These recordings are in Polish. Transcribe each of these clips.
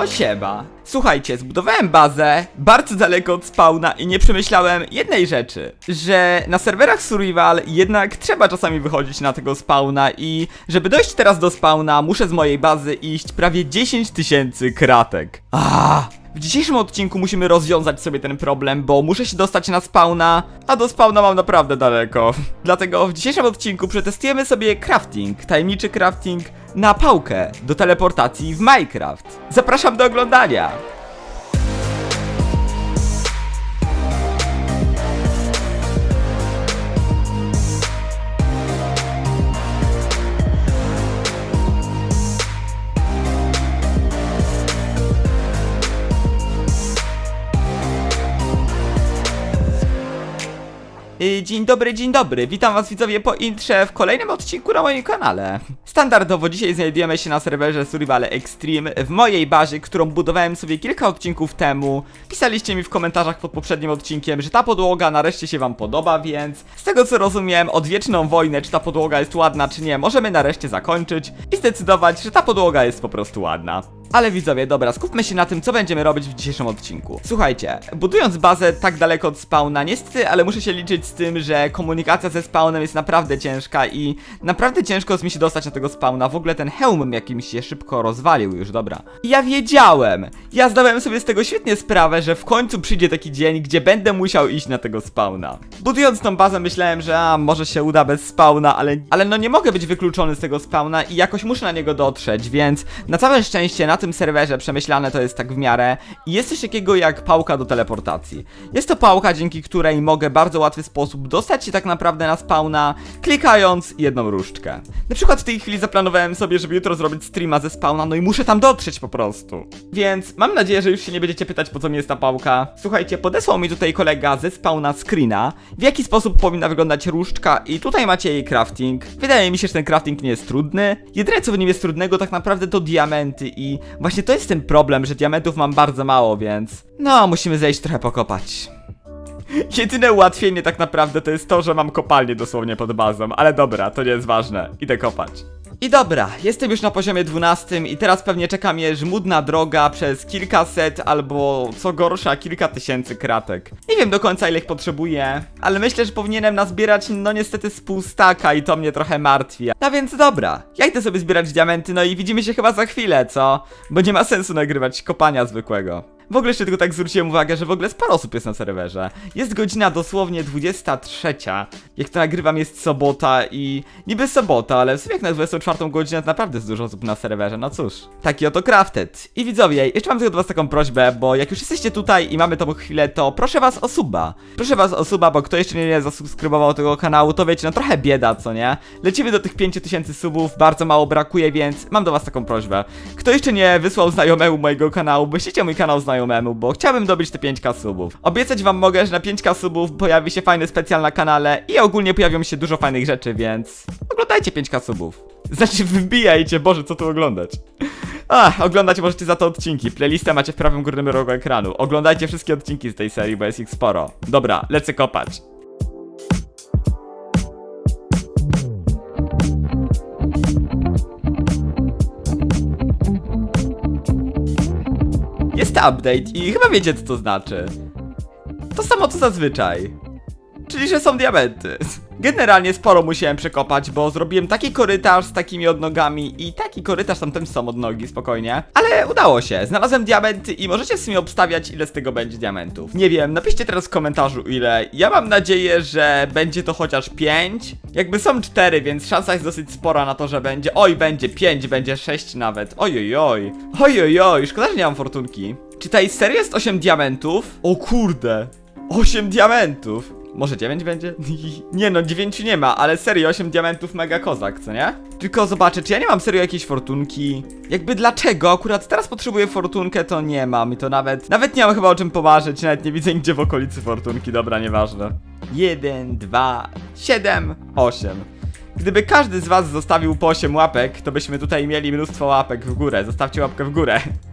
No. Słuchajcie, zbudowałem bazę bardzo daleko od spawna i nie przemyślałem jednej rzeczy, że na serwerach survival jednak trzeba czasami wychodzić na tego spawna i żeby dojść teraz do spawna muszę z mojej bazy iść prawie 10 tysięcy kratek. Ah, w dzisiejszym odcinku musimy rozwiązać sobie ten problem, bo muszę się dostać na spawna, a do spawna mam naprawdę daleko. Dlatego w dzisiejszym odcinku przetestujemy sobie crafting, tajemniczy crafting na pałkę do teleportacji w Minecraft. Zapraszam do oglądania! Dzień dobry, dzień dobry. Witam was widzowie po intrze w kolejnym odcinku na moim kanale. Standardowo dzisiaj znajdujemy się na serwerze Survival Extreme w mojej bazie, którą budowałem sobie kilka odcinków temu. Pisaliście mi w komentarzach pod poprzednim odcinkiem, że ta podłoga nareszcie się wam podoba, więc z tego co rozumiem, odwieczną wojnę, czy ta podłoga jest ładna, czy nie, możemy nareszcie zakończyć i zdecydować, że ta podłoga jest po prostu ładna. Ale widzowie, dobra, skupmy się na tym, co będziemy robić w dzisiejszym odcinku. Słuchajcie, budując bazę tak daleko od spawna, niestety, ale muszę się liczyć z tym, że komunikacja ze spawnem jest naprawdę ciężka i naprawdę ciężko jest mi się dostać na tego spawna. W ogóle ten hełm jakimś się szybko rozwalił już, dobra. Ja wiedziałem, ja zdałem sobie z tego świetnie sprawę, że w końcu przyjdzie taki dzień, gdzie będę musiał iść na tego spawna. Budując tą bazę myślałem, że a, może się uda bez spawna, ale, ale no nie mogę być wykluczony z tego spawna i jakoś muszę na niego dotrzeć, więc na całe szczęście na tym serwerze przemyślane to jest tak w miarę i jest coś takiego jak pałka do teleportacji. Jest to pałka, dzięki której mogę w bardzo łatwy sposób dostać się tak naprawdę na spawna, klikając jedną różdżkę. Na przykład w tej chwili zaplanowałem sobie, żeby jutro zrobić streama ze spawna, no i muszę tam dotrzeć po prostu. Więc mam nadzieję, że już się nie będziecie pytać, po co mi jest ta pałka. Słuchajcie, podesłał mi tutaj kolega ze spawna screena, w jaki sposób powinna wyglądać różdżka i tutaj macie jej crafting. Wydaje mi się, że ten crafting nie jest trudny. Jedyne co w nim jest trudnego tak naprawdę to diamenty i właśnie to jest ten problem, że diamentów mam bardzo mało, więc no musimy zejść trochę pokopać. Jedyne ułatwienie tak naprawdę to jest to, że mam kopalnię dosłownie pod bazą, ale dobra, to nie jest ważne. Idę kopać. I dobra, jestem już na poziomie 12 i teraz pewnie czeka mnie żmudna droga przez kilkaset albo co gorsza kilka tysięcy kratek. Nie wiem do końca ile ich potrzebuję, ale myślę, że powinienem nazbierać no niestety z i to mnie trochę martwi. No więc dobra, ja idę sobie zbierać diamenty, no i widzimy się chyba za chwilę, co? Bo nie ma sensu nagrywać kopania zwykłego. W ogóle jeszcze tylko tak zwróciłem uwagę, że w ogóle sporo osób jest na serwerze. Jest godzina dosłownie 23. Jak to nagrywam jest sobota i niby sobota, ale w sumie jak na 24 godzinę to naprawdę jest dużo osób na serwerze, no cóż. Taki oto crafted. I widzowie, jeszcze mam tylko do was taką prośbę, bo jak już jesteście tutaj i mamy tą chwilę, to proszę was o suba. Proszę was o suba, bo kto jeszcze nie zasubskrybował tego kanału, to wiecie, no trochę bieda, co nie? Lecimy do tych 5000 subów, bardzo mało brakuje, więc mam do was taką prośbę. Kto jeszcze nie wysłał znajomemu mojego kanału, wyślijcie mój kanał znajomemu, bo chciałbym dobyć te 5k subów. Obiecać wam mogę, że na 5k subów pojawi się fajny specjal na kanale i ogólnie pojawią się dużo fajnych rzeczy, więc oglądajcie 5k subów. Znaczy wybijajcie, Boże, co tu oglądać? A, oglądać możecie za to odcinki. Playlistę macie w prawym górnym rogu ekranu. Oglądajcie wszystkie odcinki z tej serii, bo jest ich sporo. Dobra, lecę kopać. Update i chyba wiecie co to znaczy. To samo co zazwyczaj. Czyli, że są diamenty. Generalnie sporo musiałem przekopać, bo zrobiłem taki korytarz z takimi odnogami i taki korytarz tam też są odnogi, spokojnie. Ale udało się, znalazłem diamenty i możecie w sumie obstawiać ile z tego będzie diamentów. Nie wiem, napiszcie teraz w komentarzu ile. Ja mam nadzieję, że będzie to chociaż 5. Jakby są 4, więc szansa jest dosyć spora na to, że będzie. Oj, będzie 5, będzie 6 nawet. Oj, oj, oj. Oj, oj, oj, szkoda, że nie mam fortunki. Czy tutaj serio jest 8 diamentów? O kurde. 8 diamentów. Może 9 będzie? nie no, 9 nie ma, ale serio 8 diamentów mega kozak, co nie? Tylko zobaczę, czy ja nie mam serio jakiejś fortunki? Jakby dlaczego? Akurat teraz potrzebuję fortunkę, to nie mam i to nawet... Nawet nie mam chyba o czym pomarzyć, nawet nie widzę nigdzie w okolicy fortunki, dobra, nieważne. 1, 2, 7, 8. Gdyby każdy z was zostawił po 8 łapek, to byśmy tutaj mieli mnóstwo łapek w górę. Zostawcie łapkę w górę.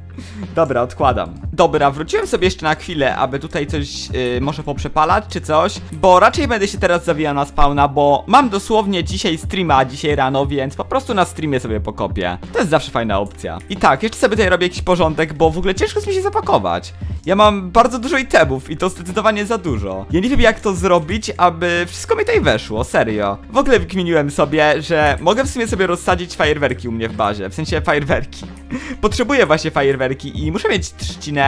Dobra, odkładam. Dobra, wróciłem sobie jeszcze na chwilę, aby tutaj coś yy, może poprzepalać czy coś, bo raczej będę się teraz zawijał na spawna, bo mam dosłownie dzisiaj streama, dzisiaj rano, więc po prostu na streamie sobie pokopię. To jest zawsze fajna opcja. I tak, jeszcze sobie tutaj robię jakiś porządek, bo w ogóle ciężko jest mi się zapakować. Ja mam bardzo dużo itemów i to zdecydowanie za dużo. Ja nie wiem jak to zrobić, aby wszystko mi tutaj weszło, serio. W ogóle wykminiłem sobie, że mogę w sumie sobie rozsadzić fajerwerki u mnie w bazie, w sensie fajerwerki. Potrzebuję właśnie fajerwerki i muszę mieć trzcinę,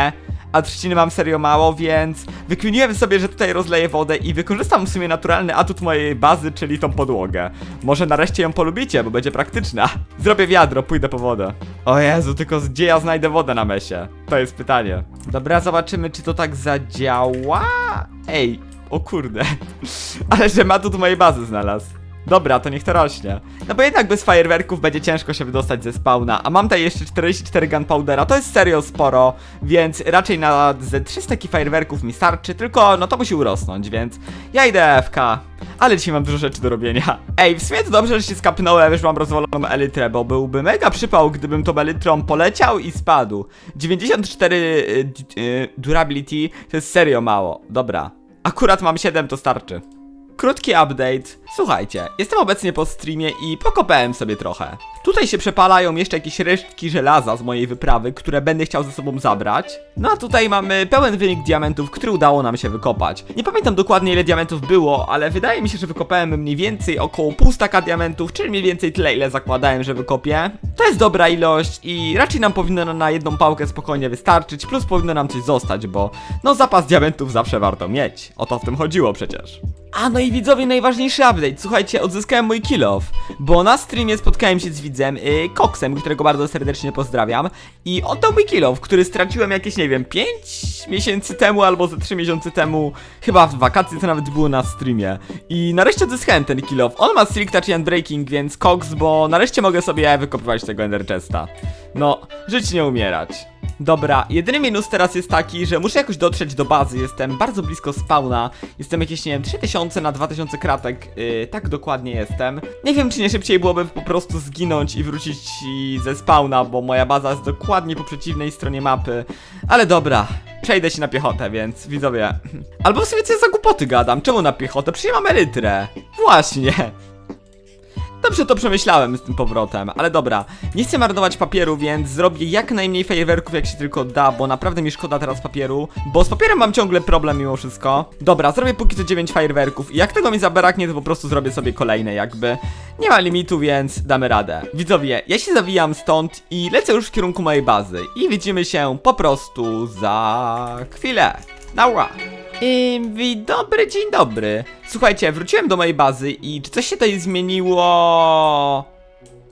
a trzciny mam serio mało, więc wykminiłem sobie, że tutaj rozleję wodę i wykorzystam w sumie naturalny atut mojej bazy, czyli tą podłogę. Może nareszcie ją polubicie, bo będzie praktyczna. Zrobię wiadro, pójdę po wodę. O Jezu, tylko gdzie ja znajdę wodę na mesie? To jest pytanie. Dobra, zobaczymy, czy to tak zadziała. Ej, o kurde. Ale że ma tu mojej bazy znalazł. Dobra, to niech to rośnie. No bo jednak bez fajerwerków będzie ciężko się wydostać ze spawna, a mam tutaj jeszcze 44 gunpowdera, to jest serio sporo, więc raczej na ze 300 fajerwerków mi starczy, tylko no to musi urosnąć, więc ja idę FK. Ale dzisiaj mam dużo rzeczy do robienia. Ej, w sumie to dobrze, że się skapnąłem, już mam rozwaloną elytrę, bo byłby mega przypał, gdybym tą elytrą poleciał i spadł. 94 y, d- y, durability to jest serio mało. Dobra. Akurat mam 7, to starczy. Krótki update. Słuchajcie, jestem obecnie po streamie i pokopałem sobie trochę. Tutaj się przepalają jeszcze jakieś resztki żelaza z mojej wyprawy, które będę chciał ze sobą zabrać. No a tutaj mamy pełen wynik diamentów, który udało nam się wykopać. Nie pamiętam dokładnie ile diamentów było, ale wydaje mi się, że wykopałem mniej więcej około pół staka diamentów, czyli mniej więcej tyle ile zakładałem, że wykopię. To jest dobra ilość i raczej nam powinno na jedną pałkę spokojnie wystarczyć, plus powinno nam coś zostać, bo no zapas diamentów zawsze warto mieć. O to w tym chodziło przecież. A no i widzowie, najważniejszy update. Słuchajcie, odzyskałem mój kill off, bo na streamie spotkałem się z widzem yy, Coxem, którego bardzo serdecznie pozdrawiam. I oddał mi kill off, który straciłem jakieś, nie wiem, 5 miesięcy temu albo ze 3 miesiące temu. Chyba w wakacje to nawet było na streamie. I nareszcie odzyskałem ten kill off. On ma Silk Touch i Unbreaking, więc Cox, bo nareszcie mogę sobie wykopywać tego Ender Chesta. No, żyć nie umierać. Dobra, jedyny minus teraz jest taki, że muszę jakoś dotrzeć do bazy, jestem bardzo blisko spawna, jestem jakieś, nie wiem, 3000 na 2000 kratek, yy, tak dokładnie jestem. Nie wiem, czy nie szybciej byłoby po prostu zginąć i wrócić ze spawna, bo moja baza jest dokładnie po przeciwnej stronie mapy, ale dobra. Przejdę się na piechotę, więc widzowie. Albo w sumie co za głupoty gadam? Czemu na piechotę? Przecież mam elytrę. Właśnie. Dobrze to przemyślałem z tym powrotem, ale dobra. Nie chcę marnować papieru, więc zrobię jak najmniej fajerwerków jak się tylko da, bo naprawdę mi szkoda teraz papieru, bo z papierem mam ciągle problem mimo wszystko. Dobra, zrobię póki co 9 fajerwerków i jak tego mi zabraknie, to po prostu zrobię sobie kolejne jakby. Nie ma limitu, więc damy radę. Widzowie, ja się zawijam stąd i lecę już w kierunku mojej bazy i widzimy się po prostu za chwilę. Nara! Dzień dobry, dzień dobry. Słuchajcie, wróciłem do mojej bazy i czy coś się tutaj zmieniło?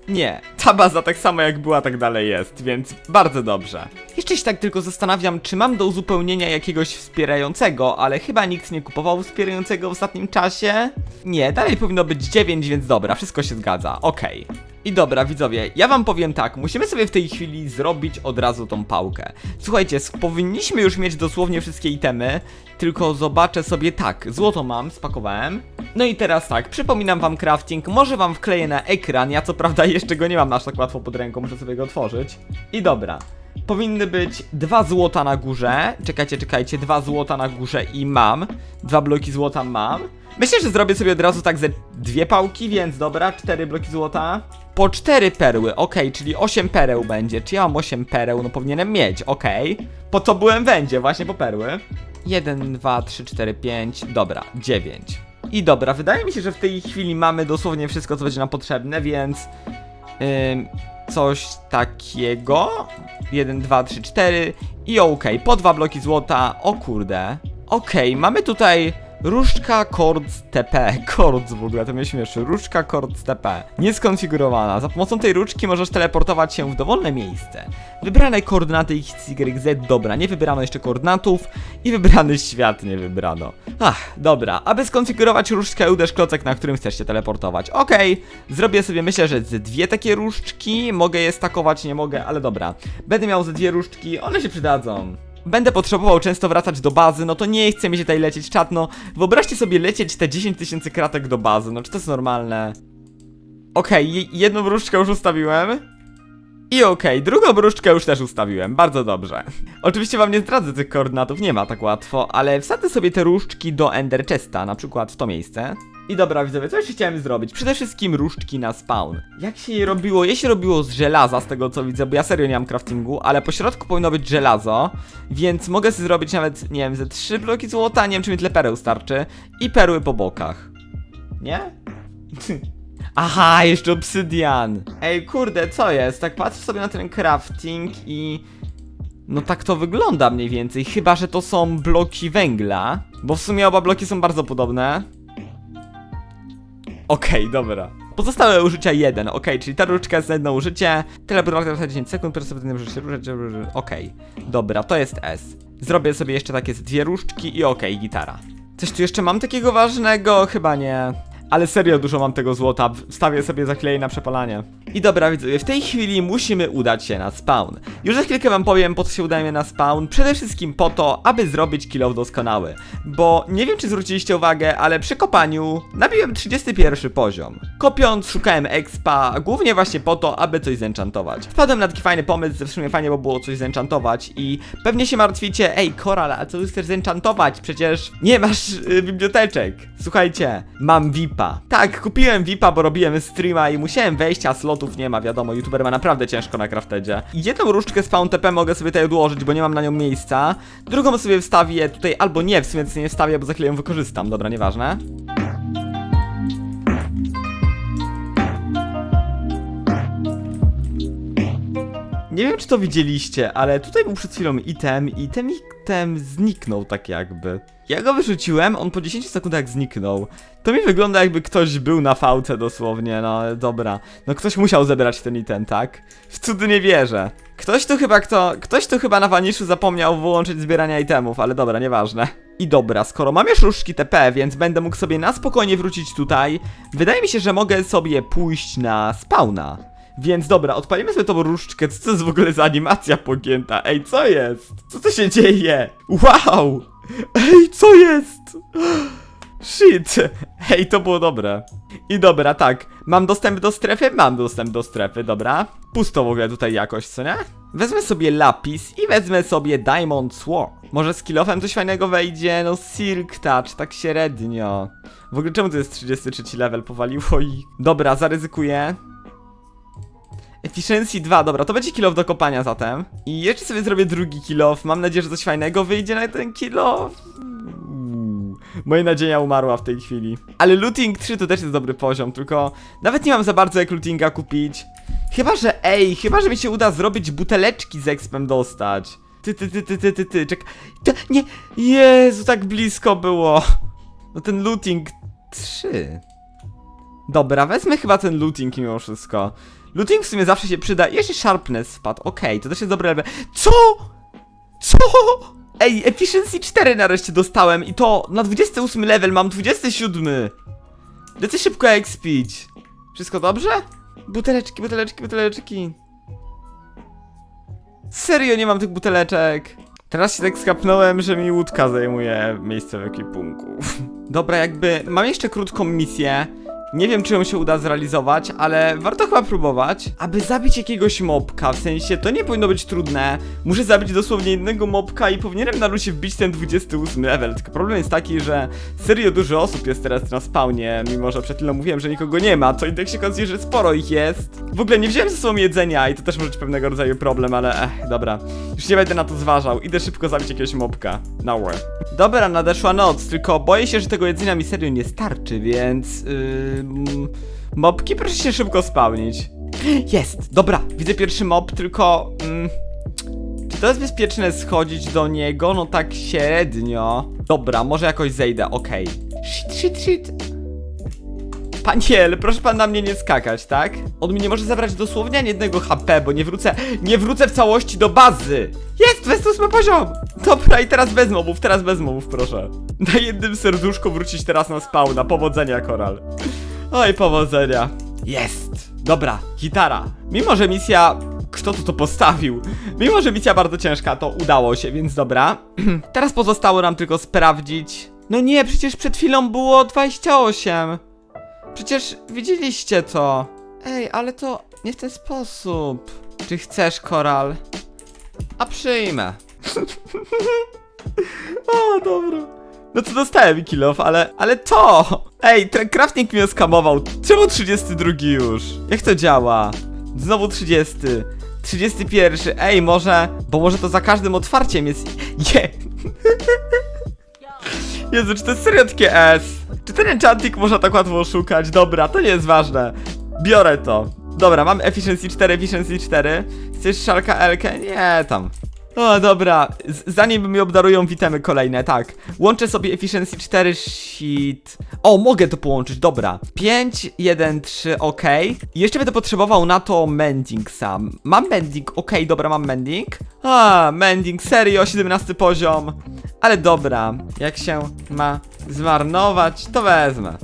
Nie, ta baza tak samo jak była, tak dalej jest, więc bardzo dobrze. Jeszcze się tak tylko zastanawiam, czy mam do uzupełnienia jakiegoś wspierającego, ale chyba nikt nie kupował wspierającego w ostatnim czasie. Nie, dalej powinno być 9, więc dobra, wszystko się zgadza, okej. I dobra, widzowie, ja wam powiem tak, musimy sobie w tej chwili zrobić od razu tą pałkę. Słuchajcie, powinniśmy już mieć dosłownie wszystkie itemy, tylko zobaczę sobie tak, złoto mam, spakowałem. No i teraz tak, przypominam wam crafting, może wam wkleję na ekran, ja co prawda jeszcze go nie mam aż tak łatwo pod ręką, muszę sobie go otworzyć. I dobra. Powinny być dwa złota na górze. Czekajcie, czekajcie, dwa złota na górze i mam. Dwa bloki złota mam. Myślę, że zrobię sobie od razu tak ze dwie pałki, więc dobra, cztery bloki złota. Po cztery perły, okej, czyli osiem pereł będzie. Czy ja mam osiem pereł? No powinienem mieć, okej. Po to byłem wędzie, właśnie po perły. Jeden, dwa, trzy, cztery, pięć, dobra, dziewięć. I dobra, wydaje mi się, że w tej chwili mamy dosłownie wszystko, co będzie nam potrzebne, więc... Ym, coś takiego. 1, 2, 3, 4 i okej, po dwa bloki złota. O kurde. Okej, mamy tutaj różdżka Chords TP. Chords w ogóle, to mnie śmieszy. Różdżka Chords TP. Nieskonfigurowana. Za pomocą tej różdżki możesz teleportować się w dowolne miejsce. Wybrane koordynaty XYZ, dobra, nie wybrano jeszcze koordynatów i wybrany świat nie wybrano. Ach, dobra, aby skonfigurować różdżkę, uderz klocek, na którym chcesz się teleportować. Okej, zrobię sobie, myślę, że ze dwie takie różdżki, mogę je stakować, nie mogę, ale dobra. Będę miał ze dwie różdżki, one się przydadzą. Będę potrzebował często wracać do bazy, no to nie chce mi się tutaj lecieć czat, no wyobraźcie sobie lecieć te 10 tysięcy kratek do bazy, no czy to jest normalne? Okej, je- jedną różdżkę już ustawiłem. I okej, drugą różdżkę już też ustawiłem, bardzo dobrze. Oczywiście wam nie zdradzę tych koordynatów, nie ma tak łatwo, ale wsadzę sobie te różdżki do Ender Chesta, na przykład w to miejsce. I dobra widzowie, co jeszcze chciałem zrobić? Przede wszystkim różdżki na spawn. Jak się je robiło? Je się robiło z żelaza, z tego co widzę, bo ja serio nie mam craftingu, ale po środku powinno być żelazo, więc mogę sobie zrobić nawet, nie wiem, ze trzy bloki złota, nie wiem czy mi tyle pereł starczy, i perły po bokach. Nie? Aha, jeszcze obsydian. Ej, kurde, co jest? Tak patrzę sobie na ten crafting i... No tak to wygląda mniej więcej, chyba że to są bloki węgla, bo w sumie oba bloki są bardzo podobne. Okej, dobra. Pozostałe użycia jeden, okej, czyli ta różdżka jest na jedno użycie, teleportacja trwa 10 sekund, perspektywne użycie różdżek, okej. Dobra, to jest S. Zrobię sobie jeszcze takie dwie różdżki i okej, gitara. Coś tu jeszcze mam takiego ważnego? Chyba nie. Ale serio dużo mam tego złota, wstawię sobie zakleję na przepalanie. I dobra widzowie, w tej chwili musimy udać się na spawn. Już za chwilkę wam powiem po co się udajemy na spawn, przede wszystkim po to, aby zrobić kill doskonały. Bo nie wiem czy zwróciliście uwagę, ale przy kopaniu nabiłem 31 poziom. Kopiąc szukałem expa, głównie właśnie po to, aby coś zenchantować. Wpadłem na taki fajny pomysł, w sumie fajnie by było coś zenchantować i pewnie się martwicie, ej Koral, a co chcesz zenchantować? Przecież nie masz y, biblioteczek. Słuchajcie, mam VIPa. Tak, kupiłem VIPa, bo robiłem streama i musiałem wejść, a slotów nie ma, wiadomo, youtuber ma naprawdę ciężko na craftedzie. Jedną różdżkę z Pound TP mogę sobie tutaj odłożyć, bo nie mam na nią miejsca. Drugą sobie wstawię tutaj, albo nie, w sumie nie wstawię, bo za chwilę ją wykorzystam, dobra, nieważne. Nie wiem, czy to widzieliście, ale tutaj był przed chwilą item i ten item zniknął tak jakby. Ja go wyrzuciłem, on po 10 sekundach zniknął. To mi wygląda jakby ktoś był na fałce dosłownie, no dobra. No ktoś musiał zebrać ten item, tak? W cudy nie wierzę. Ktoś tu chyba kto, ktoś tu chyba na Vanishu zapomniał wyłączyć zbierania itemów, ale dobra, nieważne. I dobra, skoro mam już różdżki TP, więc będę mógł sobie na spokojnie wrócić tutaj, wydaje mi się, że mogę sobie pójść na spawna. Więc dobra, odpalimy sobie tą różdżkę. Co to jest w ogóle za animacja pogięta? Ej, co jest? Co to się dzieje? Wow! Ej, co jest? Shit! Ej, to było dobre. I dobra, tak. Mam dostęp do strefy? Mam dostęp do strefy, dobra. Pusto w ogóle tutaj jakoś, co nie? Wezmę sobie lapis i wezmę sobie Diamond Sword. Może z kilofem coś fajnego wejdzie? No Silk Touch, tak średnio. W ogóle czemu to jest 33 level? Powaliło i... Dobra, zaryzykuję. Efficiency 2, dobra, to będzie kill do kopania zatem. I jeszcze sobie zrobię drugi kill off. Mam nadzieję, że coś fajnego wyjdzie na ten kill off. Moja nadzieja umarła w tej chwili. Ale looting 3 to też jest dobry poziom, tylko nawet nie mam za bardzo jak lootinga kupić. Chyba, że ej, chyba, że mi się uda zrobić buteleczki z expem dostać. Ty, ty, ty, ty, ty, ty, ty, czek. Ty, nie, Jezu, tak blisko było. No ten looting 3. Dobra, wezmę chyba ten looting mimo wszystko. Looting w sumie zawsze się przyda. Jeszcze sharpness spadł. Okej, to też jest dobre. Co? Co? Ej, efficiency 4 nareszcie dostałem i to na 28 level mam 27. Lecę szybko speed. Wszystko dobrze? Buteleczki, buteleczki, buteleczki. Serio nie mam tych buteleczek. Teraz się tak skapnąłem, że mi łódka zajmuje miejsce w ekwipunku. Dobra, jakby mam jeszcze krótką misję. Nie wiem, czy ją się uda zrealizować, ale warto chyba próbować. Aby zabić jakiegoś mobka, w sensie to nie powinno być trudne. Muszę zabić dosłownie jednego mobka i powinienem na luzie wbić ten 28 level. Tylko problem jest taki, że serio dużo osób jest teraz na spawnie, mimo że przed chwilą mówiłem, że nikogo nie ma, to i tak się okazuje, że sporo ich jest. W ogóle nie wziąłem ze sobą jedzenia i to też może być pewnego rodzaju problem, ale eh, dobra. Już nie będę na to zważał. Idę szybko zabić jakiegoś mobka. Nowhere. Dobra, nadeszła noc, tylko boję się, że tego jedzenia mi serio nie starczy, więc... Yy, mobki proszę się szybko spełnić. Jest! Dobra, widzę pierwszy mob, tylko... Mm, czy to jest bezpieczne schodzić do niego? No tak średnio. Dobra, może jakoś zejdę, okej. Shit, shit, shit. Paniel, proszę pan na mnie nie skakać, tak? On mi nie może zabrać dosłownie ani jednego HP, bo nie wrócę, nie wrócę w całości do bazy. Jest, 28 poziom! Dobra, i teraz bez mobów, teraz bez mobów, proszę. Na jednym serduszku wrócić teraz na spawna, powodzenia, Koral. Oj, powodzenia. Jest! Dobra, gitara. Mimo, że misja... Kto tu to postawił? Mimo, że misja bardzo ciężka, to udało się, więc dobra. Teraz pozostało nam tylko sprawdzić... No nie, przecież przed chwilą było 28. Przecież widzieliście to. Ej, ale to nie w ten sposób. Czy chcesz koral? A przyjmę. o, dobra. No to dostałem kilof, ale, ale to! Ej, ten crafting mnie skamował. Czemu 32 już? Jak to działa? Znowu 30. 31. Ej, może... Bo może to za każdym otwarciem jest... Je! Jezu, czy to jest serio takie S? Czy ten enchanting można tak łatwo oszukać? Dobra, to nie jest ważne. Biorę to. Dobra, mam efficiency 4, efficiency 4. Chcesz szalka Elkę? Nie, tam. O, dobra, zanim mi obdarują witamy kolejne, tak. Łączę sobie efficiency 4 sheet. O, mogę to połączyć, dobra. 5, 1, 3, ok. Jeszcze będę potrzebował na to mending sam. Mam mending, ok, dobra, mam mending. A, mending, serio, 17 poziom. Ale dobra, jak się ma zmarnować, to wezmę.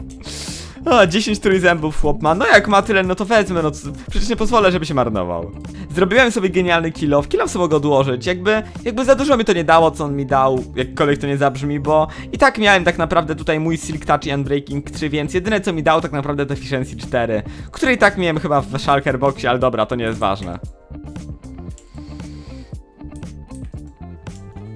O, 10 trójzębów chłop ma. No jak ma tyle, no to wezmę, no to przecież nie pozwolę, żeby się marnował. Zrobiłem sobie genialny. Kill off sobie mogę odłożyć. Jakby, jakby za dużo mi to nie dało, co on mi dał, jakkolwiek to nie zabrzmi, bo i tak miałem tak naprawdę tutaj mój Silk Touch i Unbreaking 3, więc jedyne co mi dało tak naprawdę to Efficiency 4, której tak miałem chyba w Shulker Boxie, ale dobra, to nie jest ważne.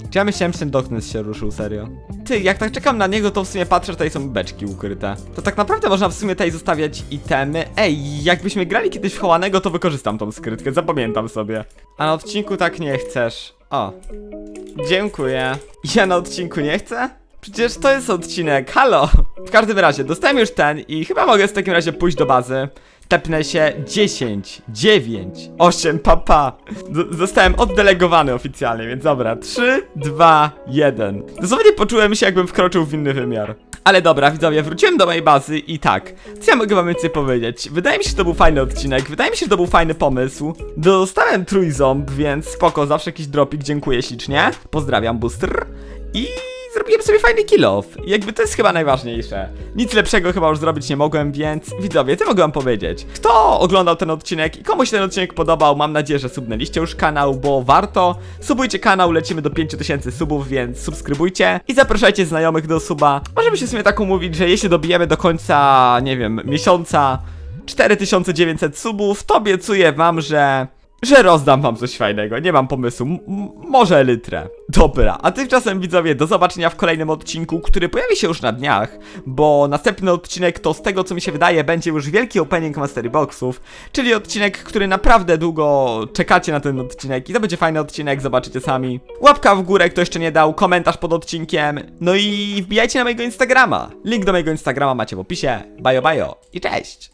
Czy ja myślałem, że ten Darkness się ruszył, serio? Ty, jak tak czekam na niego, to w sumie patrzę, tutaj są beczki ukryte. To tak naprawdę można w sumie tutaj zostawiać itemy. Ej, jakbyśmy grali kiedyś w chowanego, to wykorzystam tą skrytkę, zapamiętam sobie. A na odcinku tak nie chcesz. O. Dziękuję. Ja na odcinku nie chcę? Przecież to jest odcinek, halo! W każdym razie, dostałem już ten i chyba mogę w takim razie pójść do bazy. Tepnę się 10, 9, 8, papa. Zostałem oddelegowany oficjalnie, więc dobra. 3, 2, 1. Dosłownie poczułem się, jakbym wkroczył w inny wymiar. Ale dobra, widzowie, wróciłem do mojej bazy i tak. Co ja mogę wam więcej powiedzieć? Wydaje mi się, że to był fajny odcinek, wydaje mi się, że to był fajny pomysł. Dostałem trójząb, więc spoko, zawsze jakiś dropik, dziękuję ślicznie. Pozdrawiam, booster. I zrobiłem sobie fajny kill off. Jakby to jest chyba najważniejsze. Nic lepszego chyba już zrobić nie mogłem, więc widzowie, co mogę wam powiedzieć? Kto oglądał ten odcinek i komu się ten odcinek podobał, mam nadzieję, że subnęliście już kanał, bo warto. Subujcie kanał, lecimy do 5000 subów, więc subskrybujcie i zapraszajcie znajomych do suba. Możemy się w sumie tak umówić, że jeśli dobijemy do końca, nie wiem, miesiąca 4900 subów, to obiecuję wam, że że rozdam wam coś fajnego, nie mam pomysłu, M- może litrę. Dobra, a tymczasem widzowie, do zobaczenia w kolejnym odcinku, który pojawi się już na dniach, bo następny odcinek to z tego co mi się wydaje będzie już wielki opening Mastery Boxów, czyli odcinek, który naprawdę długo czekacie na ten odcinek i to będzie fajny odcinek, zobaczycie sami. Łapka w górę, kto jeszcze nie dał, komentarz pod odcinkiem, no i wbijajcie na mojego Instagrama. Link do mojego Instagrama macie w opisie. Bajo bajo i cześć!